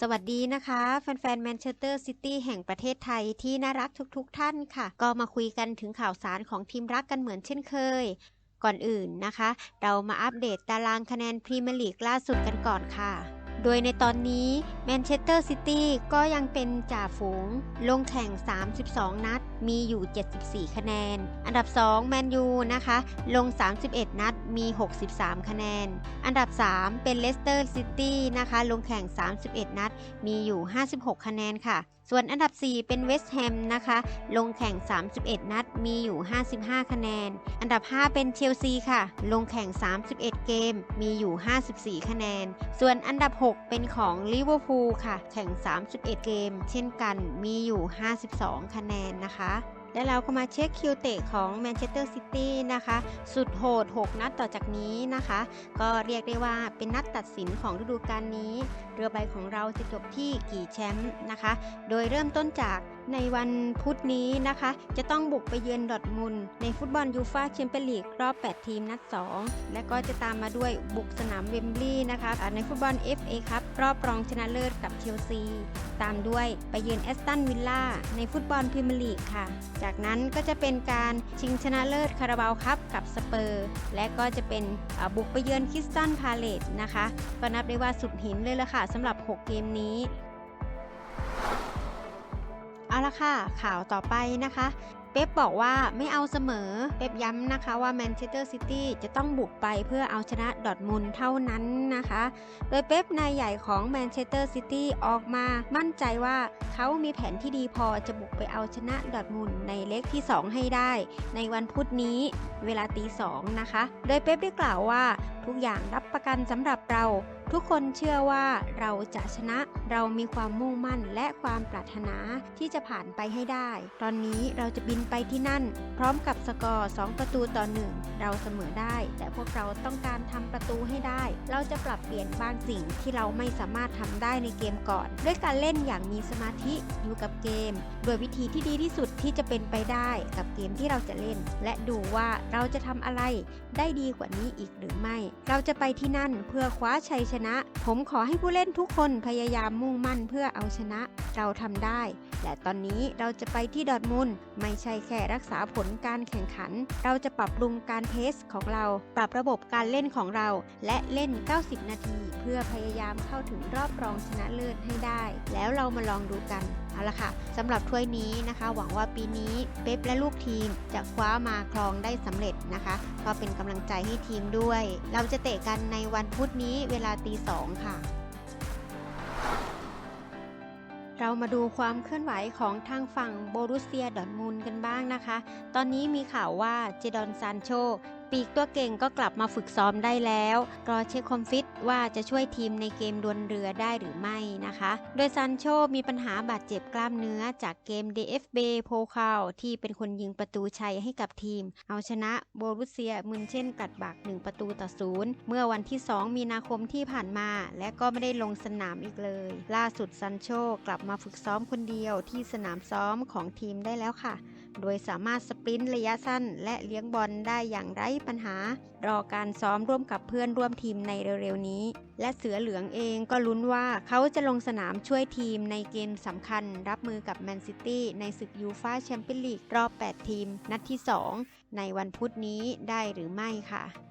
สวัสดีนะคะ แฟนๆแมนเชสเตอร์ซิตี้แห่งประเทศไทยที่น่ารักทุกๆทท่านค่ะ ก็มาคุยกันถึงข่าวสารของทีมรักกันเหมือนเช่นเคย ก่อนอื่นนะคะ เรามาอัปเดตตารางคะแนนพรีเมียร์ลีกล่าสุดกันก่อนค่ะ โดยในตอนนี้ แมนเชสเตอร์ซิตี้ก็ยังเป็นจ่าฝูง ลงแข่ง 32 นัด มีอยู่ 74 คะแนน อันดับ 2 แมนยูนะคะ ลง 31 นัด มี 63 คะแนน อันดับ 3 เป็นเลสเตอร์ซิตี้นะคะ ลงแข่ง 31 นัด มีอยู่ 56 คะแนนค่ะ ส่วนอันดับ 4 เป็นเวสต์แฮมนะคะ ลงแข่ง 31 นัด มีอยู่ 55 คะแนน อันดับ 5 เป็นเชลซีค่ะ ลงแข่ง 31 เกม มีอยู่ 54 คะแนน ส่วนอันดับ 6 เป็นของลิเวอร์พูลค่ะ แข่ง 31 เกม เช่นกันมีอยู่ 52 คะแนนนะคะและเราก็มาเช็คคิวเตะของแมนเชสเตอร์ซิตี้นะคะ สุดโหด 6 นัดต่อจากนี้นะคะ ก็เรียกได้ว่าเป็นนัดตัดสินของฤดูกาลนี้ เรือใบของเราจะจบที่กี่แชมป์นะคะ โดยเริ่มต้นจาก ในวันพุธนี้นะคะ จะต้องบุกไปเยือนดอร์ทมุนในฟุตบอลยูฟาแชมเปี้ยนลีกรอบ 8 ทีมนัด 2 และก็จะตามมาด้วยบุกสนามเวมบลีย์นะคะในฟุตบอล FA ครับรอบรองชนะเลิศกับเชลซี ตามด้วยไปเยือนแอสตันวิลล่าในฟุตบอลพรีเมียร์ลีกค่ะ จากนั้นก็จะเป็นการชิงชนะเลิศคาราบาวครับกับสเปอร์ และก็จะเป็นบุกไปเยือนคริสตันพาเลตนะคะก็นับได้ว่าสุดหินเลยละค่ะสำหรับ 6 เกมนี้ เอาละค่ะ ข่าวต่อไปนะคะ เป๊ปบอกว่าไม่เอาเสมอ เป๊ปย้ำนะคะว่าแมนเชสเตอร์ซิตี้จะต้องบุกไปเพื่อเอาชนะดอทมุนเท่านั้นนะคะ โดยเป๊ปนายใหญ่ของแมนเชสเตอร์ซิตี้ออกมามั่นใจว่าเขามีแผนที่ดีพอจะบุกไปเอาชนะดอทมุนในเล็กที่ 2 ให้ได้ ในวันพุธนี้เวลาตีสองนะคะ โดยเป๊ปได้กล่าวว่าทุกอย่างรับประกันสำหรับเรา ทุกคนเชื่อว่าเราจะชนะเรามีความมุ่งมั่นและความปรารถนาที่จะผ่านไปให้ได้ ตอนนี้เราจะบินไปที่นั่น พร้อมกับสกอร์ 2 ประตูต่อหนึ่งเราเสมอได้ แต่พวกเราต้องการทำประตูให้ได้ เราจะปรับเปลี่ยนบางสิ่งที่เราไม่สามารถทำได้ในเกมก่อน ด้วยการเล่นอย่างมีสมาธิอยู่กับเกม โดยวิธีที่ดีที่สุดที่จะเป็นไปได้กับเกมที่เราจะเล่น และดูว่าเราจะทำอะไรได้ดีกว่านี้อีกหรือไม่ เราจะไปที่นั่นเพื่อคว้าชัยชนะผมขอให้ผู้เล่นทุกคนพยายามมุ่งมั่นเพื่อเอาชนะ เราทำได้ และตอนนี้เราจะไปที่ดอทมุนไม่ใช่แค่รักษาผลการแข่งขัน เราจะปรับปรุงการเทสของเรา ปรับระบบการเล่นของเรา และเล่น 90 นาที เพื่อพยายามเข้าถึงรอบรองชนะเลิศให้ได้ แล้วเรามาลองดูกัน เอาละค่ะสำหรับถ้วยนี้นะคะ หวังว่าปีนี้เป๊ปและลูกทีมจะคว้ามาครองได้สำเร็จนะคะก็เป็นกำลังใจให้ทีมด้วย เราจะเตะกันในวันพุธนี้เวลาตีสองค่ะเรามาดูความเคลื่อนไหวของทางฝั่งโบรุสเซียดอร์ทมุนกันบ้างนะคะ ตอนนี้มีข่าวว่าเจดอนซานโช ปีกตัวเก่งก็กลับมาฝึกซ้อมได้แล้วรอเช็คความฟิตว่าจะช่วยทีมในเกมดวลเรือได้หรือไม่นะคะ โดยซานโชมีปัญหาบาดเจ็บกล้ามเนื้อจากเกม DFB โพคาวที่เป็นคนยิงประตูชัยให้กับทีม เอาชนะโบรุเซียมุนเช่นกัดบัก1 ประตูต่อศูนย์เมื่อวันที่ 2 มีนาคมที่ผ่านมา และก็ไม่ได้ลงสนามอีกเลย ล่าสุดซันโชกลับมาฝึกซ้อมคนเดียวที่สนามซ้อมของทีมได้แล้วค่ะ โดยสามารถสปรินต์ระยะสั้น และเลี้ยงบอลได้อย่างไร้ปัญหา รอการซ้อมร่วมกับเพื่อนร่วมทีมในเร็วๆนี้ และเสือเหลืองเองก็ลุ้นว่าเขาจะลงสนามช่วยทีมในเกมสำคัญ รับมือกับแมนซิตี้ในศึกยูฟาแชมเปี้ยนลีกรอบ 8 ทีม นัดที่ 2 ในวันพุธนี้ได้หรือไม่ค่ะ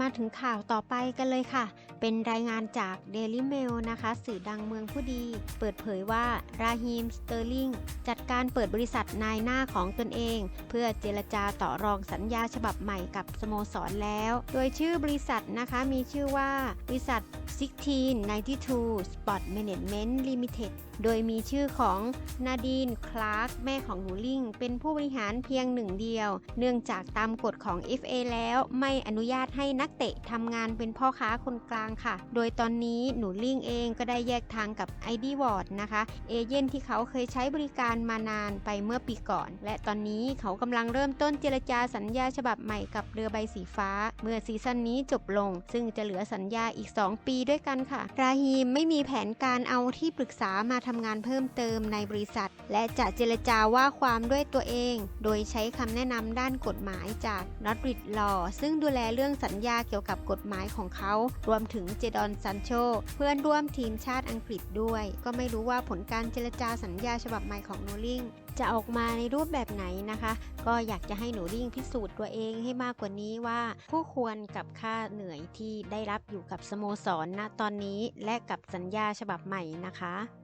มาถึงข่าวต่อไปกันเลยค่ะ เป็นรายงานจาก Daily Mail นะคะ สื่อดังเมืองผู้ดี เปิดเผยว่า ราฮีม สเตอร์ลิง จัดการเปิดบริษัทนายหน้าของตนเอง เพื่อเจรจาต่อรองสัญญาฉบับใหม่กับสโมสรแล้ว โดยชื่อบริษัทนะคะมีชื่อว่า บริษัท1692 Sport Management Limited โดยมีชื่อของนาดีน คลาร์ก แม่ของหนูลิง เป็นผู้บริหารเพียงหนึ่งเดียว เนื่องจากตามกฎของ FA แล้วไม่อนุญาตให้นักเตะทำงานเป็นพ่อค้าคนกลางค่ะ โดยตอนนี้หนูลิงเองก็ได้แยกทางกับ ID w a r d นะคะ เอเย่นที่เขาเคยใช้บริการมานานไปเมื่อปีก่อน และตอนนี้เขากำลังเริ่มต้นเจรจาสัญญาฉบับใหม่กับเรือใบสีฟ้า เมื่อซีซั่นนี้จบลง ซึ่งจะเหลือสัญญาอีก 2 ปีด้วยกันค่ะ ราฮีมไม่มีแผนการเอาที่ปรึกษามาทำงานเพิ่มเติมในบริษัท และจะเจรจาว่าความด้วยตัวเอง โดยใช้คำแนะนำด้านกฎหมายจากนอตริดลอซึ่งดูแลเรื่องสัญญาเกี่ยวกับกฎหมายของเขา รวมถึงเจดอนซันโชเพื่อนร่วมทีมชาติอังกฤษด้วย ก็ไม่รู้ว่าผลการเจรจาสัญญาฉบับใหม่ของโนลิงจะออกมาในรูปแบบไหนนะคะ ก็อยากจะให้หนูริ่งพิสูจน์ตัวเองให้มากกว่านี้ว่าผู้ควรกับค่าเหนื่อยที่ได้รับอยู่กับสโมสรณตอนนี้และกับสัญญาฉบับใหม่นะคะ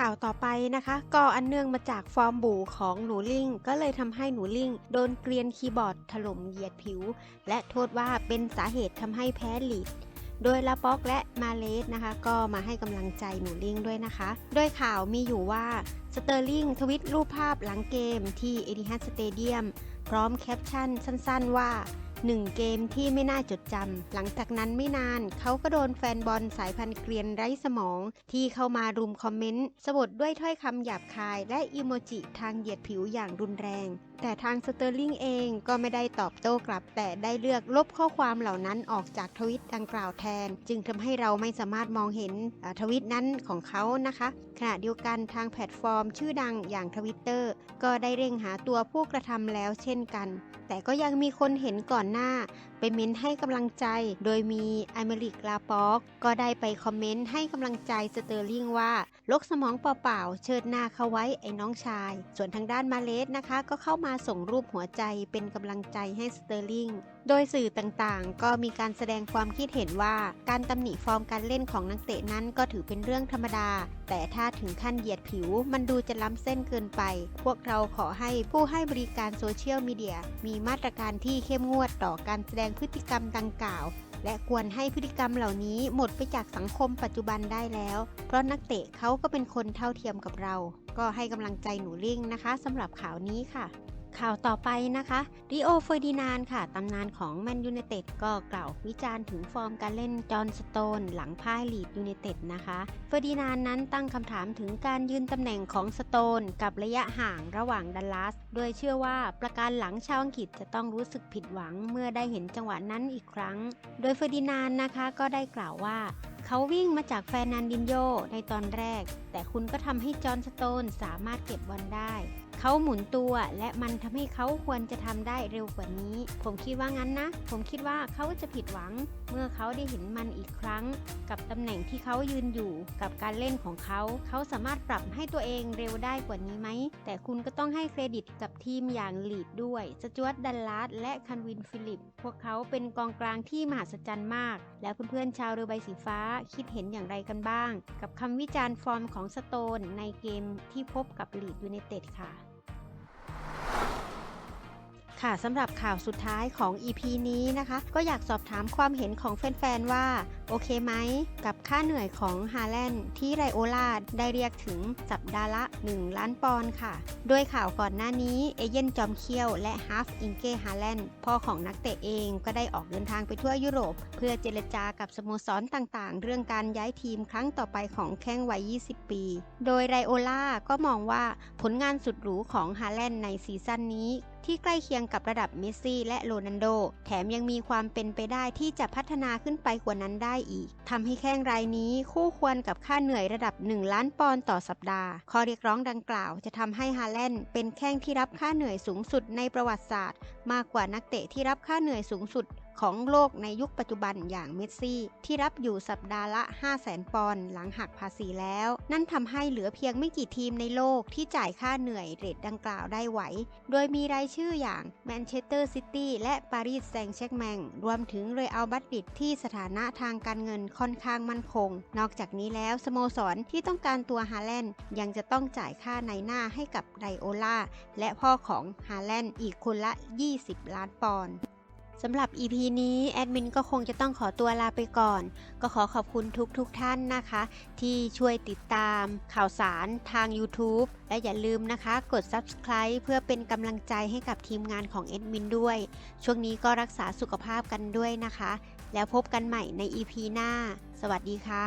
ข่าวต่อไปนะคะ ก็อันเนื่องมาจากฟอร์มบูของหนูลิงก็เลยทำให้หนูลิงโดนเกรียนคีย์บอร์ดถล่มเหยียดผิว และโทษว่าเป็นสาเหตุทำให้แพ้ลีดโดยลาป็อกและมาเลสนะคะ ก็มาให้กำลังใจหนูลิงด้วยนะคะ โดยข่าวมีอยู่ว่าสเตอร์ลิงทวิตรูปภาพหลังเกมที่เอดิฮัสสเตเดียมพร้อมแคปชั่นสั้น ๆ ว่า หนึ่งเกมที่ไม่น่าจดจำ หลังจากนั้นไม่นาน เขาก็โดนแฟนบอลสายพันธุ์เกรียนไร้สมอง ที่เข้ามารุมคอมเมนต์ สบดด้วยถ้อยคำหยาบคาย และอิโมจิทางเหยียดผิวอย่างรุนแรง แต่ทางสเตอร์ลิงเองก็ไม่ได้ตอบโต้กลับ แต่ได้เลือกลบข้อความเหล่านั้นออกจากทวิตดังกล่าวแทน จึงทำให้เราไม่สามารถมองเห็นทวิตนั้นของเขานะคะ ขณะเดียวกันทางแพลตฟอร์ม ชื่อดังอย่างทวิตเตอร์ก็ได้เร่งหาตัวผู้กระทำแล้วเช่นกัน แต่ก็ยังมีคนเห็นก่อนหน้า ไปเม้นให้กำลังใจ โดยมีอเมริกลาป็อกก็ได้ไปคอมเมนต์ให้กำลังใจสเตอร์ลิงว่าลกสมองเปล่าๆเชิดหน้าเขาไว้ไอ้น้องชาย ส่วนทางด้านมาเลสนะคะ ก็เข้ามาส่งรูปหัวใจเป็นกำลังใจให้สเตอร์ลิง โดยสื่อต่างๆ ก็มีการแสดงความคิดเห็นว่า การตำหนิฟอร์มการเล่นของนักเตะนั้นก็ถือเป็นเรื่องธรรมดา แต่ถ้าถึงขั้นเหยียดผิว มันดูจะล้ำเส้นเกินไป พวกเราขอให้ผู้ให้บริการโซเชียลมีเดียมีมาตรการที่เข้มงวดต่อการแสดงพฤติกรรมดังกล่าวและควรให้พฤติกรรมเหล่านี้หมดไปจากสังคมปัจจุบันได้แล้ว เพราะนักเตะเขาก็เป็นคนเท่าเทียมกับเรา ก็ให้กำลังใจหนูลิงนะคะสำหรับข่าวนี้ค่ะ ข่าวต่อไปนะคะริโอเฟอร์ดินานค่ะ ตำนานของแมนยู i นเต็ดก็กล่าววิจารณ์ถึงฟอร์มการเล่นจอห์นสโตน หลังพ่ายลีดยู i นเต็ดนะคะ เฟอร์ดินานนั้นตั้งคำถามถึงการยืนตำแหน่งของสโตน กับระยะห่างระหว่างดัลลัสโดยเชื่อว่าประการหลังชาวอังกฤษจะต้องรู้สึกผิดหวังเมื่อได้เห็นจังหวะนั้นอีกครั้ง โดยเฟอร์ดินานนะคะก็ได้กล่าวว่าเขาวิ่งมาจากแฟร์นันดินโยในตอนแรก แต่คุณก็ทำให้จอห์นสโตนสามารถเก็บบอลได้ เขาหมุนตัวและมันทำให้เขาควรจะทำได้เร็วกว่านี้ ผมคิดว่างั้นนะ ผมคิดว่าเขาจะผิดหวัง เมื่อเขาได้เห็นมันอีกครั้ง กับตำแหน่งที่เขายืนอยู่กับการเล่นของเขา เขาสามารถปรับให้ตัวเองเร็วได้กว่านี้ไหม แต่คุณก็ต้องให้เครดิตกับทีมอย่างลีดด้วยสจวตดัลลัสและคันวินฟิลิป พวกเขาเป็นกองกลางที่มหัศจรรย์มาก แล้วเพื่อนๆชาวเรือใบสีฟ้าคิดเห็นอย่างไรกันบ้าง กับคำวิจารณ์ฟอร์มของสโตนในเกมที่พบกับลีดยูไนเต็ดค่ะ ค่ะสำหรับข่าวสุดท้ายของ EP นี้นะคะ ก็อยากสอบถามความเห็นของแฟน ๆ ว่า โอเคไหม กับค่าเหนื่อยของฮาแลนด์ที่ไรโอลาได้เรียกถึงสัปดาห์ละ 1 ล้านปอนด์ค่ะ โดยข่าวก่อนหน้านี้ เอเย่นจอมเคียวและฮาฟอิงเก้ฮาแลนด์พ่อของนักเตะเองก็ได้ออกเดินทางไปทั่วยุโรป เพื่อเจรจากับสโมสรต่างๆ เรื่องการย้ายทีมครั้งต่อไปของแข้งวัย 20 ปี โดยไรโอลาก็มองว่าผลงานสุดหรูของฮาแลนด์ในซีซั่นนี้ ที่ใกล้เคียงกับระดับเมสซี่และโรนันโด แถมยังมีความเป็นไปได้ที่จะพัฒนาขึ้นไปกว่านั้นได้อีกทำให้แข้งรายนี้คู่ควรกับค่าเหนื่อยระดับ 1 ล้านปอนด์ต่อสัปดาห์ ข้อเรียกร้องดังกล่าวจะทำให้ฮาแลนด์เป็นแข้งที่รับค่าเหนื่อยสูงสุดในประวัติศาสตร์ มากกว่านักเตะที่รับค่าเหนื่อยสูงสุด ของโลกในยุคปัจจุบันอย่างเมสซี่ ที่รับอยู่สัปดาห์ละ 5 0 0แสนปอนด์หลังหักภาษีแล้ว นั่นทำให้เหลือเพียงไม่กี่ทีมในโลกที่จ่ายค่าเหนื่อยเรทดังกล่าวได้ไหว โดยมีรายชื่ออย่างแมนเชสเตอร์ซิตี้และปารีสแซงต์แชร์กแมงรวมถึงเรอัลบัตดิดที่สถานะทางการเงินค่อนข้างมั่นคง นอกจากนี้แล้วสโมสรที่ต้องการตัวฮาแลนด์ยังจะต้องจ่ายค่าในหน้าให้กับไรโอลาและพ่อของฮาแลนด์อีกคนละ 20 ล้านปอนด์ สำหรับ EP นี้แอดมินก็คงจะต้องขอตัวลาไปก่อน ก็ขอขอบคุณทุกทุกๆท่านนะคะ ที่ช่วยติดตามข่าวสารทาง YouTube และอย่าลืมนะคะ กด Subscribe เพื่อเป็นกำลังใจให้กับทีมงานของแอดมินด้วย ช่วงนี้ก็รักษาสุขภาพกันด้วยนะคะ แล้วพบกันใหม่ใน EP หน้า สวัสดีค่ะ